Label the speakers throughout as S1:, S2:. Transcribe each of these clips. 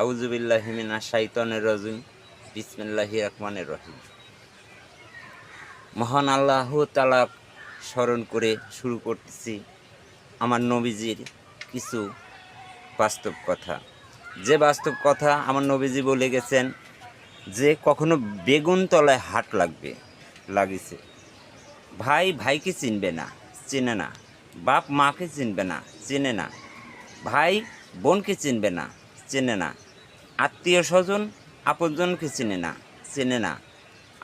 S1: আউজুবিল্লাহ হিমিনা শাইতনের রজিম। বিসমিল্লাহি রহমানের রহিম। মহান আল্লাহ তালা স্মরণ করে শুরু করতেছি আমার নবীজির কিছু বাস্তব কথা। যে বাস্তব কথা আমার নবীজি বলে গেছেন, যে কখনো বেগুন তলায় হাট লাগবে, লাগিছে। ভাই, ভাইকে চিনবে না, চেনে না। বাপ, মাকে চিনবে না, চেনে না। ভাই, বোনকে চিনবে না, চেনে না। আত্মীয় স্বজন আপনজনকে চেনে না চেনে না।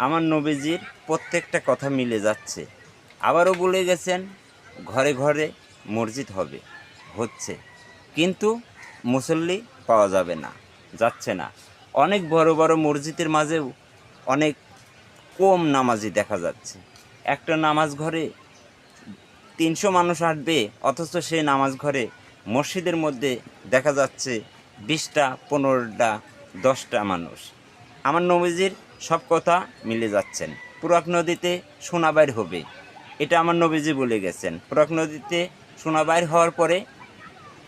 S1: আমার নবীজির প্রত্যেকটা কথা মিলে যাচ্ছে। আবারও বলে গেছেন, ঘরে ঘরে মসজিদ হবে, হচ্ছে। কিন্তু মুসল্লি পাওয়া যাবে না, যাচ্ছে না। অনেক বড় বড় মসজিদের মাঝেও অনেক কম নামাজি দেখা যাচ্ছে। একটা নামাজ ঘরে তিনশো মানুষ আসবে, অথচ সেই নামাজ ঘরে মসজিদের মধ্যে দেখা যাচ্ছে বিশটা, পনেরোটা, দশটা মানুষ। আমার নবীজির সব কথা মিলে যাচ্ছেন। পুরাক নদীতে সোনা বাইর হবে। এটা আমার নবীজি বলে গেছেন। পুরাক নদীতে সোনা বাইর হওয়ার পরে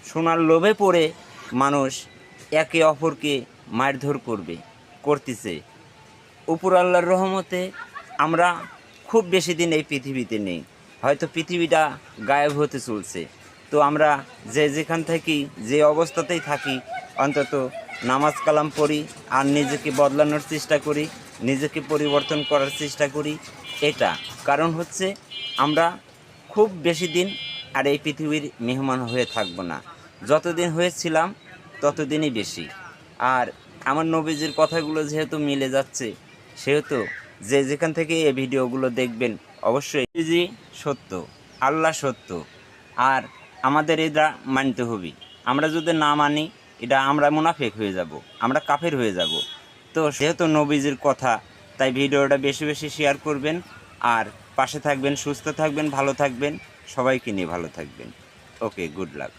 S1: সোনার লোভে পড়ে মানুষ একে অপরকে মারধর করবে, করতেছে। উপর আল্লাহর রহমতে আমরা খুব বেশি দিন এই পৃথিবীতে নেই। হয়তো পৃথিবীটা গায়েব হতে চলছে। তো আমরা যে যেখান থাকি যে অবস্থাতেই থাকি অন্তত নামাজ কালাম পড়ি আর নিজেকে বদলানোর চেষ্টা করি, নিজেকে পরিবর্তন করার চেষ্টা করি, এটা। কারণ হচ্ছে আমরা খুব বেশি দিন আর এই পৃথিবীর মেহমান হয়ে থাকব না। যতদিন হয়েছিলাম ততদিনই বেশি। আর আমার নবীজির কথাগুলো যেহেতু মিলে যাচ্ছে, সেহেতু যে যেখান থেকে এই ভিডিওগুলো দেখবেন অবশ্যই জি সত্য, আল্লাহ সত্য। আর আমাদের এটা মানতে হবে। আমরা যদি না মানি এটা আমরা মুনাফেক হয়ে যাব, আমরা কাফের হয়ে যাব। তো সেহেতু নবীজির কথা, তাই ভিডিওটা বেশি বেশি শেয়ার করবেন, আর পাশে থাকবেন, সুস্থ থাকবেন, ভালো থাকবেন, সবাইকে নিয়ে ভালো থাকবেন। Okay good luck